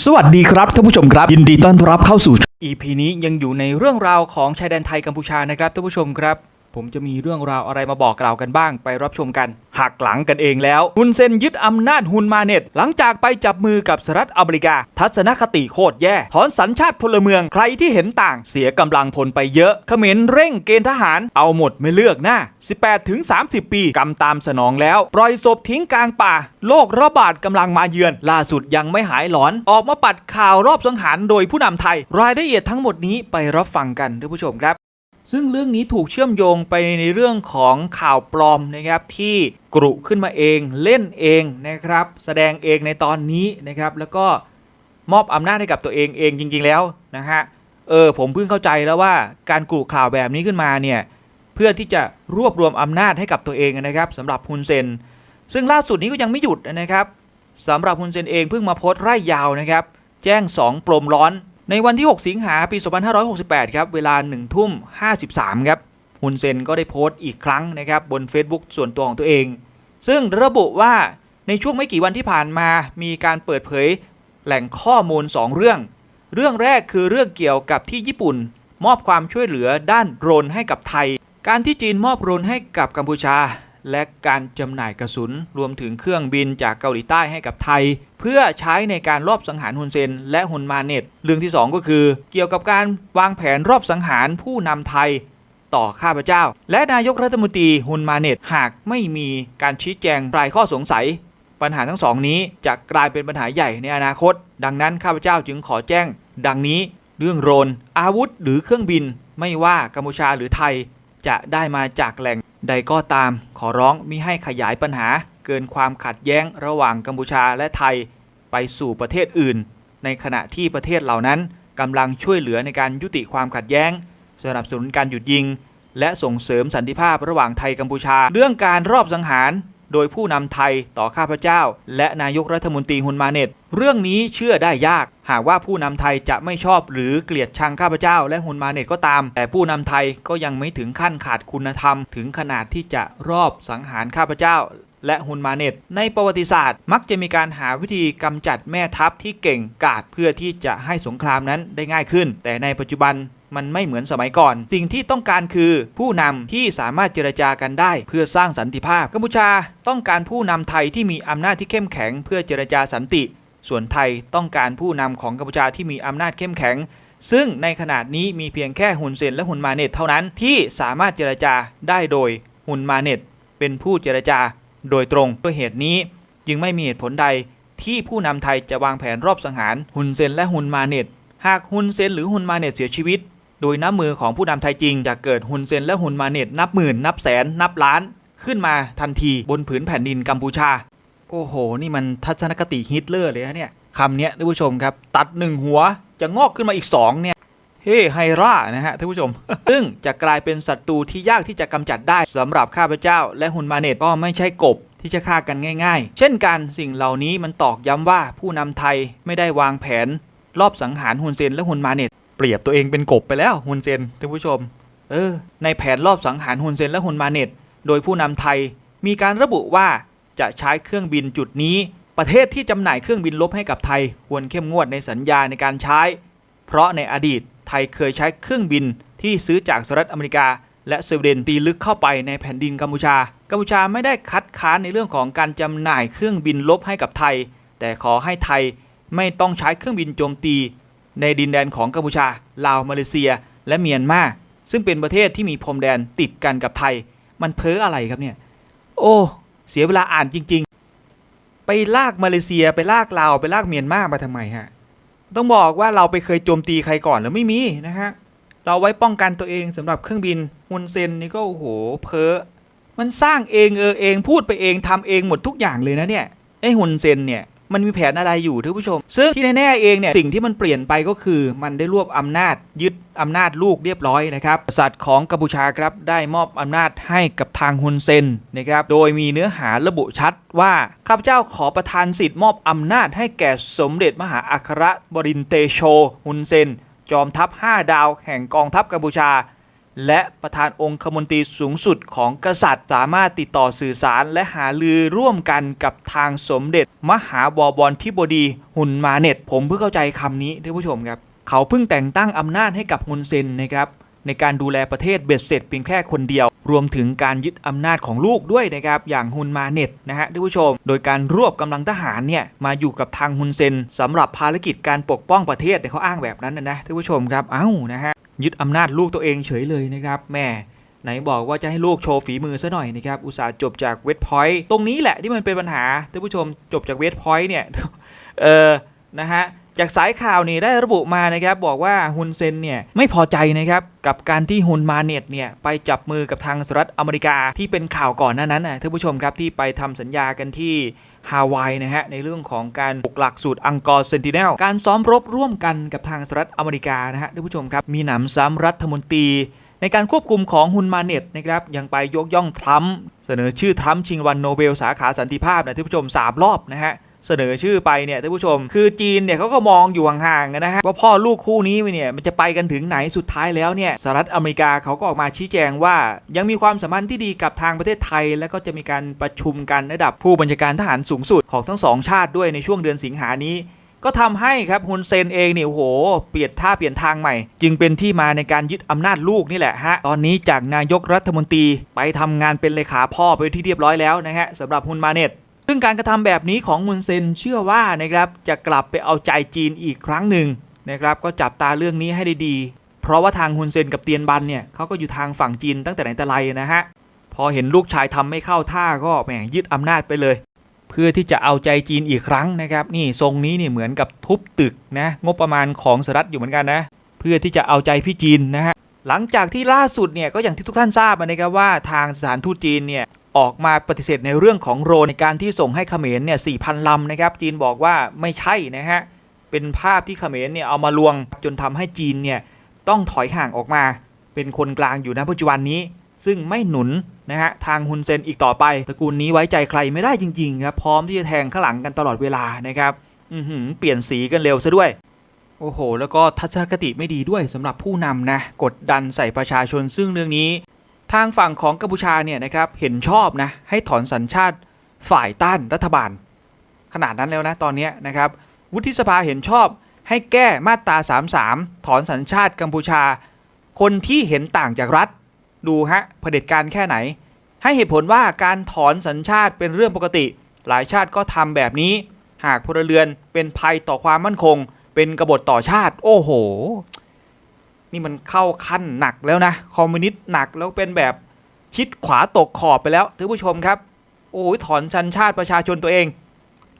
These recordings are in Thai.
สวัสดีครับท่านผู้ชมครับ ยินดีต้อนรับเข้าสู่ EP นี้ยังอยู่ในเรื่องราวของชายแดนไทยกัมพูชานะครับท่านผู้ชมครับ ผมจะมีเรื่องราวอะไรมาบอกกล่าวกันบ้าง ไปรับชมกันหักหลังกันเองแล้วฮุนเซนยึดอำนาจฮุนมาเน็ต หลังจากไปจับมือกับสหรัฐอเมริกา ทัศนคติโคตรแย่ถอนสัญชาติพลเมืองใครที่เห็นต่าง เสียกำลังพลไปเยอะเขมรเร่งเกณฑ์ทหารเอาหมดไม่เลือกหน้า 18ถึง30 ปีกำตามสนองแล้ว ปล่อยศพทิ้งกลางป่า โรคระบาดกำลังมาเยือน ล่าสุดยังไม่หายหลอน ออกมาปัดข่าวรอบสังหารโดยผู้นำไทย รายละเอียดทั้งหมดนี้ไปรับฟังกันท่านผู้ชมครับ ซึ่งเรื่องนี้ถูกเชื่อมโยงไปในเรื่องของข่าวปลอมนะครับที่กรุขึ้นมาเองเล่นเองนะครับ แสดงเองในตอนนี้นะครับแล้วก็มอบอำนาจให้กับตัวเองเองจริง ๆ แล้วนะฮะเออผมเพิ่งเข้าใจแล้วว่าการกรุข่าวแบบนี้ขึ้นมาเนี่ยเพื่อที่จะรวบรวมอำนาจให้กับตัวเองนะครับสำหรับฮุนเซน ซึ่งล่าสุดนี้ก็ยังไม่หยุดนะครับสำหรับฮุนเซนเองเพิ่งมาโพสต์ไร่ยาวนะครับ แจ้ง 2 ปลมร้อน ในวันที่ 6 สิงหาปี 2568 ครับ เวลา 1 ทุ่ม 53 ครับฮุนเซนก็ได้โพสต์อีกครั้งนะครับบน Facebook ส่วนตัวของตัวเอง ซึ่งระบุว่าในช่วงไม่กี่วันที่ผ่านมามีการเปิดเผยแหล่งข้อมูล 2 เรื่อง เรื่องแรกคือเรื่องเกี่ยวกับที่ญี่ปุ่น มอบความช่วยเหลือด้านโดรนให้กับไทย การที่จีนมอบโดรนให้กับกัมพูชา และการจำหน่ายกระสุน รวมถึงเครื่องบินจากเกาหลีใต้ให้กับไทย เพื่อใช้ในการรอบสังหารฮุนเซน และฮุนมาเน็ตเรื่องที่ 2 ก็คือ เกี่ยวกับการวางแผนรอบสังหารผู้นำไทยต่อข้าพเจ้า และนายกรัฐมนตรีฮุนมาเน็ตหากไม่มีการชี้แจงรายข้อสงสัย ปัญหาทั้งสองนี้จะกลายเป็นปัญหาใหญ่ในอนาคต ดังนั้นข้าพเจ้าจึงขอแจ้ง ดังนี้ เรื่องโรน อาวุธหรือเครื่องบิน ไม่ว่ากัมพูชาหรือไทย จะได้มาจากแหล่ง ใดก็ตามขอร้องมิให้ขยายปัญหาเกินความขัดแย้งระหว่างกัมพูชาและไทยไปสู่ประเทศอื่น ในขณะที่ประเทศเหล่านั้นกำลังช่วยเหลือในการยุติความขัดแย้ง สนับสนุนการหยุดยิง และส่งเสริมสันติภาพระหว่างไทยกัมพูชา เรื่องการรอบสังหาร โดยผู้นำไทยต่อข้าพเจ้า และนายกรัฐมนตรีฮุนมาเน็ต เรื่องนี้เชื่อได้ยาก หากว่าผู้นำไทยจะไม่ชอบหรือเกลียดชังข้าพเจ้า และฮุนมาเน็ตก็ตาม แต่ผู้นำไทยก็ยังไม่ถึงขั้นขาดคุณธรรม ถึงขนาดที่จะรอบสังหารข้าพเจ้าและฮุนมาเน็ตในประวัติศาสตร์ มักจะมีการหาวิธีกำจัดแม่ทัพที่เก่งกาจเพื่อที่จะให้สงครามนั้นได้ง่ายขึ้น แต่ในปัจจุบัน มันไม่เหมือนสมัยก่อน สิ่งที่ต้องการคือผู้นำที่สามารถเจรจากันได้ เพื่อสร้างสันติภาพกัมพูชาต้องการผู้นำไทยที่มีอำนาจที่เข้มแข็ง เพื่อเจรจาสันติ ส่วนไทยต้องการผู้นำของกัมพูชาที่มีอำนาจเข้มแข็ง ซึ่งในขณะนี้มีเพียงแค่ฮุนเซนและฮุนมาเน็ตเท่านั้นที่สามารถเจรจาได้โดยฮุนมาเน็ตเป็นผู้เจรจาโดยตรงด้วยเหตุนี้ จึงไม่มีเหตุผลใดที่ผู้นำไทยจะวางแผนรอบสังหารฮุนเซนและฮุนมาเน็ตหากฮุนเซนหรือฮุนมาเน็ตเสียชีวิต โดยน้ำมือของผู้นำไทยจริงจะเกิดฮุนเซนและฮุนมาเน็ตนับหมื่น นับแสน นับล้าน ขึ้นมาทันทีบนผืนแผ่นดินกัมพูชา โอ้โห นี่มันทัศนคติฮิตเลอร์เลยนะเนี่ยคำนี้ท่านผู้ชมครับ ตัดหนึ่งหัวจะงอกขึ้นมาอีกสองเนี่ยเฮ้ไฮรานะฮะท่านผู้ชม ซึ่งจะกลายเป็นศัตรูที่ยากที่จะกำจัดได้สำหรับข้าพเจ้า และฮุนมาเน็ตก็ไม่ใช่กบที่จะฆ่ากันง่าย ๆ เช่นกันสิ่งเหล่านี้มันตอกย้ำว่าผู้นำไทยไม่ได้วางแผน รอบสังหารฮุนเซนและฮุนมาเน็ต เปรียบตัวเองเป็นกบไปแล้วฮุนเซนท่านผู้ชม เออ ในแผนรอบสังหารฮุนเซนและฮุนมาเน็ต โดยผู้นำไทย มีการระบุว่าจะใช้เครื่องบินจุดนี้ ประเทศที่จำหน่ายเครื่องบินลบให้กับไทย ควรเข้มงวดในสัญญาในการใช้ เพราะในอดีตไทยเคยใช้เครื่องบินที่ซื้อจากสหรัฐอเมริกา และสวีเดนตีลึกเข้าไปในแผ่นดินกัมพูชา กัมพูชาไม่ได้คัดค้านในเรื่องของการจำหน่ายเครื่องบินลบให้กับไทย แต่ขอให้ไทยไม่ต้องใช้เครื่องบินโจมตี ในดินแดนของกัมพูชา ลาว มาเลเซีย และเมียนมา ซึ่งเป็นประเทศที่มีพรมแดนติดกันกับไทย มันเพ้ออะไรครับเนี่ย โอ้ เสียเวลาอ่านจริง ๆ ไปลากมาเลเซีย ไปลากลาว ไปลากเมียนมามาทำไมฮะ ต้องบอกว่าเราไปเคยโจมตีใครก่อนหรือไม่มีนะฮะ เราไว้ป้องกันตัวเองสำหรับเครื่องบินฮุนเซนนี่ก็โอ้โห เพ้อ มันสร้างเองเออเองพูดไปเองทำเองหมดทุกอย่างเลยนะเนี่ย ไอ้ฮุนเซนเนี่ย มันมีแผนอะไรอยู่ท่านผู้ชม ซึ่งที่แน่ๆเองเนี่ยสิ่งที่มันเปลี่ยนไปก็คือ มันได้รวบอำนาจยึดอำนาจลูกเรียบร้อยนะครับกษัตริย์ของกัมพูชาครับได้มอบอำนาจให้กับทางฮุนเซนนะครับโดยมีเนื้อหาระบุชัดว่าข้าพเจ้าขอประทานสิทธิ์มอบอำนาจให้แก่สมเด็จมหาอัครบรินเตโชฮุนเซนจอมทัพ 5 ดาวแห่งกองทัพกัมพูชา และประธานองคมนตรีสูงสุดของกษัตริย์ สามารถติดต่อสื่อสารและหาลือร่วมกันกับทางสมเด็จ มหาบวรทิบดีหุนมาเน็ต ผมเพิ่งเข้าใจคำนี้ท่านผู้ชมครับ เขาเพิ่งแต่งตั้งอำนาจให้กับฮุนเซนนะครับในการดูแลประเทศเบ็ดเสร็จเพียงแค่คนเดียว รวมถึงการยึดอำนาจของลูกด้วยนะครับ อย่างฮุนมาเน็ตนะฮะท่านผู้ชม โดยการรวบกำลังทหารเนี่ยมาอยู่กับทางฮุนเซนสำหรับภารกิจการปกป้องประเทศเนี่ยเขาอ้างแบบนั้นนะนะท่านผู้ชมครับ เอ้านะฮะ ยึดอำนาจลูกตัวเองเฉยเลยนะครับแม่ไหนบอกว่าจะให้ลูกโชว์ฝีมือซะหน่อยนะครับ อุตส่าห์จบจากเวทพอยต์ตรงนี้แหละที่มันเป็นปัญหาท่านผู้ชมจบจากเวทพอยต์เนี่ยเออนะฮะจากสายข่าวนี่ได้ระบุมานะครับ บอกว่าฮุนเซนเนี่ยไม่พอใจนะครับกับการที่ฮุนมาเน็ตเนี่ยไปจับมือกับทางสหรัฐอเมริกาที่เป็นข่าวก่อนหน้านั้นนะท่านผู้ชมครับที่ไปทำสัญญากันที่ ฮาวายนะฮะในเรื่องของการบุกหลักสูตรอังกอร์เซนติเนลการซ้อมรบร่วมกันกับทางสหรัฐอเมริกานะฮะท่านผู้ชมครับ มีหนำซ้ำรัฐมนตรี ในการควบคุมของฮุนมาเน็ตนะครับยังไปยกย่องทรัมป์เสนอชื่อทรัมป์ชิงวันโนเบลสาขาสันติภาพนะท่านผู้ชม3รอบนะฮะ เสนอชื่อไปเนี่ยท่านผู้ชม คือจีนเนี่ยเขาก็มองอยู่ห่างๆนะฮะว่าพ่อลูกคู่นี้เนี่ยมันจะไปกันถึงไหนสุดท้ายแล้วเนี่ยสหรัฐอเมริกาเขาก็ออกมาชี้แจงว่า ยังมีความสัมพันธ์ที่ดีกับทางประเทศไทย แล้วก็จะมีการประชุมกันระดับผู้บัญชาการทหารสูงสุดของทั้งสองชาติด้วยในช่วงเดือนสิงหานี้ก็ทำให้ครับฮุนเซนเองเนี่ยโอ้โห เปลี่ยนท่าเปลี่ยนทางใหม่ จึงเป็นที่มาในการยึดอำนาจลูกนี่แหละฮะ ตอนนี้จากนายกรัฐมนตรีไปทำงานเป็นเลขาพ่อไปที่เรียบร้อยแล้วนะฮะสำหรับฮุนมาเน็ต ซึ่งการกระทำแบบนี้ของฮุนเซนเชื่อว่านะครับจะกลับไปเอาใจจีนอีกครั้งหนึ่งนะครับก็จับตาเรื่องนี้ให้ดีๆ เพราะว่าทางฮุนเซนกับเตียนบันเนี่ยเขาก็อยู่ทางฝั่งจีนตั้งแต่ไหนแต่ไรนะฮะพอเห็นลูกชายทำไม่เข้าท่าก็แหมยึดอำนาจไปเลย เพื่อที่จะเอาใจจีนอีกครั้งนะครับนี่ทรงนี้นี่เหมือนกับทุบตึกนะงบประมาณของสหรัฐอยู่เหมือนกันนะเพื่อที่จะเอาใจพี่จีนนะฮะหลังจากที่ล่าสุดเนี่ยก็อย่างที่ทุกท่านทราบนะครับว่าทางสถานทูตจีนเนี่ย ออกมาปฏิเสธในเรื่องของโรนในการที่ส่งให้เขมรเนี่ย4,000ลำนะครับ จีนบอกว่าไม่ใช่นะฮะ เป็นภาพที่เขมรเนี่ยเอามาลวงจนทำให้จีนเนี่ยต้องถอยห่างออกมา เป็นคนกลางอยู่ณปัจจุบันนี้ ซึ่งไม่หนุนนะฮะทางฮุนเซนอีกต่อไปตระกูลนี้ไว้ใจใครไม่ได้จริงๆครับพร้อมที่จะแทงข้างหลังกันตลอดเวลานะครับอือหือเปลี่ยนสีกันเร็วซะด้วยโอ้โห แล้วก็ทัศนคติไม่ดีด้วยสำหรับผู้นำนะ กดดันใส่ประชาชนซึ่งเรื่องนี้ ทางฝั่งของกัมพูชาเนี่ยนะครับเห็นชอบนะให้ถอนสัญชาติฝ่ายต้านรัฐบาล ขนาดนั้นแล้วนะตอนนี้นะครับ วุฒิสภาเห็นชอบให้แก้มาตรา 33 ถอนสัญชาติกัมพูชา คนที่เห็นต่างจากรัฐ ดูฮะเผด็จการแค่ไหน ให้เหตุผลว่าการถอนสัญชาติเป็นเรื่องปกติ หลายชาติก็ทำแบบนี้ หากพลเรือนเป็นภัยต่อความมั่นคง เป็นกบฏต่อชาติ โอ้โห นี่มันเข้าขั้นหนักแล้วนะ คอมมิวนิสต์หนักแล้วเป็นแบบชิดขวาตกขอบไปแล้วท่านผู้ชมครับ โอ้ยถอนชันชาติประชาชนตัวเอง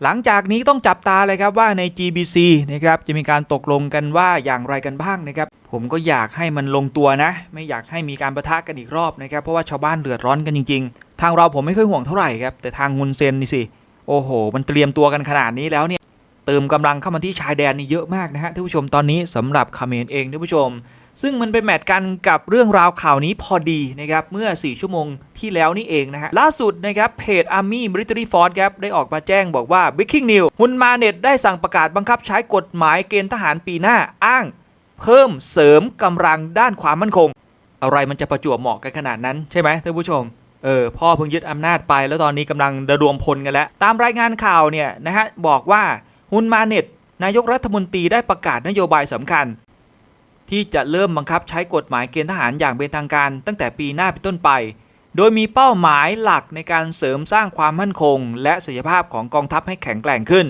หลังจากนี้ต้องจับตาเลยครับว่าใน GBC นะครับจะมีการตกลงกันว่าอย่างไรกันบ้างนะครับ ผมก็อยากให้มันลงตัวนะ ไม่อยากให้มีการประทะกันอีกรอบนะครับ เพราะว่าชาวบ้านเดือดร้อนกันจริง ๆ ทางเราผมไม่ค่อยห่วงเท่าไหร่ครับแต่ทางงุนเซนนี่สิโอ้โห มันเตรียมตัวกันขนาดนี้แล้วเนี่ยเติมกำลังเข้ามาที่ชายแดนนี่เยอะมากนะฮะท่านผู้ชมตอนนี้สำหรับเขมรเองท่านผู้ชม ซึ่งมันเป็นแมทกันกับเรื่องราวข่าวนี้พอดีนะครับเมื่อ 4 ชั่วโมงที่แล้วนี่เองนะฮะ ล่าสุดนะครับเพจ Army Military Force ครับได้ออกมาแจ้งบอกว่า Breaking News ฮุนมาเน็ตได้สั่งประกาศบังคับใช้กฎหมายเกณฑ์ทหารปีหน้าอ้าง เพิ่มเสริมกำลังด้านความมั่นคง อะไรมันจะประจวบเหมาะกันขนาดนั้นใช่ไหมท่านผู้ชมเออพ่อเพิ่งยึดอำนาจไปแล้วตอนนี้กำลังระดมพลกันแล้ว ตามรายงานข่าวเนี่ยนะฮะบอกว่าฮุนมาเน็ตนายกรัฐมนตรีได้ประกาศนโยบายสำคัญ ที่จะเริ่มบังคับใช้กฎหมายเกณฑ์ทหารอย่างเป็นทางการ ตั้งแต่ปีหน้าเป็นต้นไป โดยมีเป้าหมายหลักในการเสริมสร้างความมั่นคง และศักยภาพของกองทัพให้แข็งแกร่งขึ้น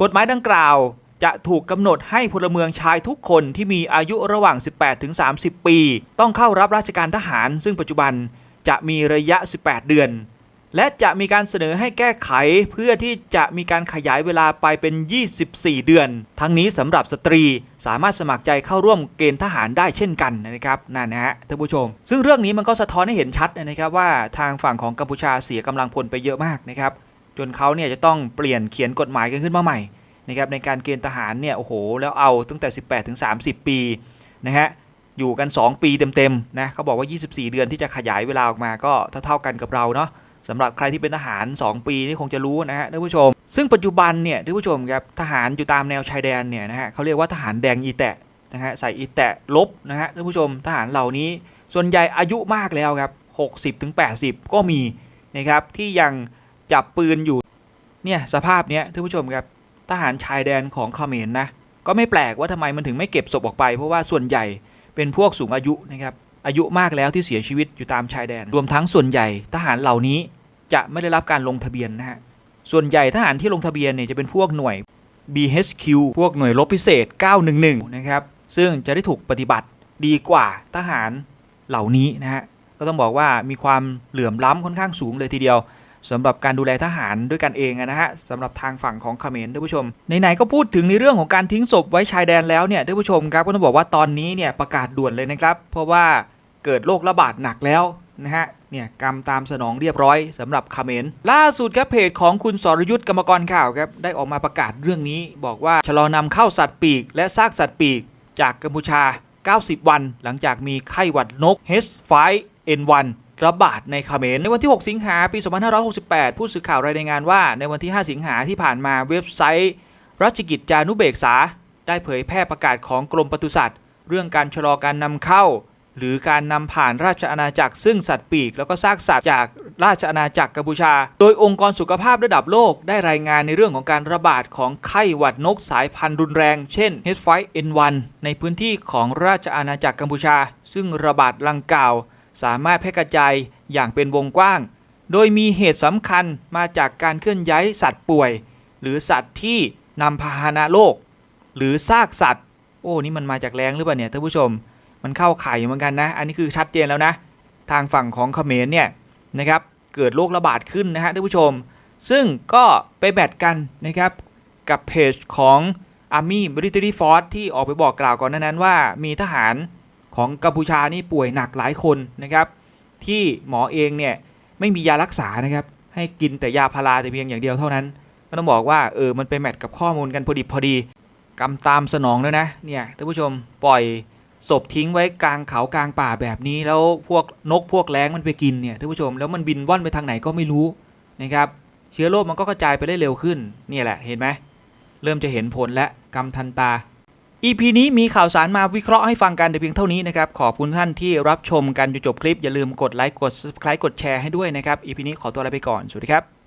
กฎหมายดังกล่าวจะถูกกำหนดให้พลเมืองชายทุกคนที่มีอายุระหว่าง 18 ถึง 30 ปี ต้องเข้ารับราชการทหาร ซึ่งปัจจุบันจะมีระยะ 18 เดือน และจะมีการเสนอให้แก้ไขเพื่อที่จะมีการขยายเวลาไปเป็น 24 เดือน ทั้งนี้สำหรับสตรีสามารถสมัครใจเข้าร่วมเกณฑ์ทหารได้เช่นกันนะครับนั่นนะฮะท่านผู้ชม ซึ่งเรื่องนี้มันก็สะท้อนให้เห็นชัดนะครับว่าทางฝั่งของกัมพูชาเสียกำลังพลไปเยอะมากนะครับจนเขาเนี่ยจะต้องเปลี่ยนเขียนกฎหมายกันขึ้นมาใหม่นะครับในการเกณฑ์ทหารเนี่ยโอ้โหแล้วเอาตั้งแต่ 18ถึง30 ปีนะฮะอยู่กัน 2 ปีเต็มๆนะเขาบอกว่า 24 เดือนที่จะขยายเวลาออกมาก็เท่าๆกันกับเราเนาะ สำหรับใครที่เป็นทหาร 2 ปีนี่คงจะรู้นะฮะท่านผู้ชม ซึ่งปัจจุบันเนี่ยท่านผู้ชมครับทหารอยู่ตามแนวชายแดนเนี่ยนะฮะเขาเรียกว่าทหารแดงอีแตะนะฮะใส่อีแตะลบนะฮะท่านผู้ชมทหารเหล่านี้ ส่วนใหญ่อายุมากแล้วครับ60ถึง80 ก็มีนะครับที่ยังจับปืนอยู่เนี่ยสภาพเนี้ยท่านผู้ชมครับทหารชายแดนของเขมรนะก็ไม่แปลกว่าทำไมมันถึงไม่เก็บศพออกไป เพราะว่าส่วนใหญ่เป็นพวกสูงอายุนะครับ อายุมากแล้วที่เสียชีวิตอยู่ตามชายแดน รวมทั้งส่วนใหญ่ทหารเหล่านี้จะไม่ได้รับการลงทะเบียนนะฮะ ส่วนใหญ่ทหารที่ลงทะเบียนเนี่ยจะเป็นพวกหน่วย BHQ พวกหน่วยรบพิเศษ 911 นะครับ ซึ่งจะได้ถูกปฏิบัติดีกว่าทหารเหล่านี้นะฮะ ก็ต้องบอกว่ามีความเหลื่อมล้ำค่อนข้างสูงเลยทีเดียว สำหรับการดูแลทหารด้วยกันเองนะฮะสำหรับทางฝั่งของเขมรท่านผู้ชมไหนๆก็พูดถึงในเรื่องของการทิ้งศพไว้ชายแดนแล้วเนี่ยท่านผู้ชมครับก็ต้องบอกว่าตอนนี้เนี่ยประกาศด่วนเลยนะครับ เพราะว่าเกิดโรคระบาดหนักแล้วนะฮะเนี่ยกรรมตามสนองเรียบร้อยสำหรับเขมรล่าสุดครับเพจของคุณสรยุทธ์กรรมกรข่าวครับได้ออกมาประกาศเรื่องนี้ บอกว่าชะลอนำเข้าสัตว์ปีก และซากสัตว์ปีก จากกัมพูชา 90 วัน หลังจากมีไข้หวัดนก H5N1 ระบาดในเขมรในวันที่ 6 สิงหาปี 2568 ผู้สื่อข่าวรายงานว่าในวันที่ 5 สิงหาที่ผ่านมาเว็บไซต์ราชกิจจานุเบกษา ได้เผยแพร่ประกาศของกรมปศุสัตว์ เรื่องการชะลอการนำเข้า หรือการนำผ่านราชอาณาจักรซึ่งสัตว์ปีก แล้วก็ซากสัตว์จากราชอาณาจักรกัมพูชา โดยองค์กรสุขภาพระดับโลกได้รายงานในเรื่องของการระบาดของไข้หวัดนกสายพันธุ์รุนแรง เช่น H5N1 ในพื้นที่ของราชอาณาจักรกัมพูชา ซึ่งระบาดลังกล่าว สามารถแพร่กระจายอย่างเป็นวงกว้าง โดยมีเหตุสำคัญมาจากการเคลื่อนย้ายสัตว์ป่วย หรือสัตว์ที่นำพาหนะโรคหรือซากสัตว์ โอ้นี่มันมาจากแรงหรือเปล่าเนี่ยท่านผู้ชม มันเข้าข่ายอยู่เหมือนกันนะ อันนี้คือชัดเจนแล้วนะ ทางฝั่งของเขมรเนี่ยนะครับเกิดโรคระบาดขึ้นนะฮะท่านผู้ชม ซึ่งก็ไปแบตกันนะครับกับเพจของ Army Military Force ที่ออกไปบอกกล่าวก่อนนั้นว่ามีทหาร ของกัมพูชานี่ป่วยหนักหลายคนนะครับ ที่หมอเองเนี่ยไม่มียารักษานะครับ ให้กินแต่ยาพาราแต่เพียงอย่างเดียวเท่านั้น ก็ต้องบอกว่าเออมันไปแมทกับข้อมูลกันพอดีพอดีกำตามสนองด้วยนะเนี่ยท่านผู้ชมปล่อยศพทิ้งไว้กลางเขากลางป่าแบบนี้ แล้วพวกนกพวกแร้งมันไปกินเนี่ยท่านผู้ชมแล้วมันบินว่อนไปทางไหนก็ไม่รู้นะครับ เชื้อโรคมันก็กระจายไปได้เร็วขึ้นเนี่ยแหละเห็นไหมเริ่มจะเห็นผลและกำทันตา EP นี้มีข่าวสารมาวิเคราะห์ให้ฟังกันแต่เพียงเท่านี้นะครับ ขอบคุณท่านที่รับชมกันจนจบคลิป อย่าลืมกดไลค์กด subscribe กดแชร์ให้ด้วยนะครับ EP นี้ขอตัวลาไปก่อน สวัสดีครับ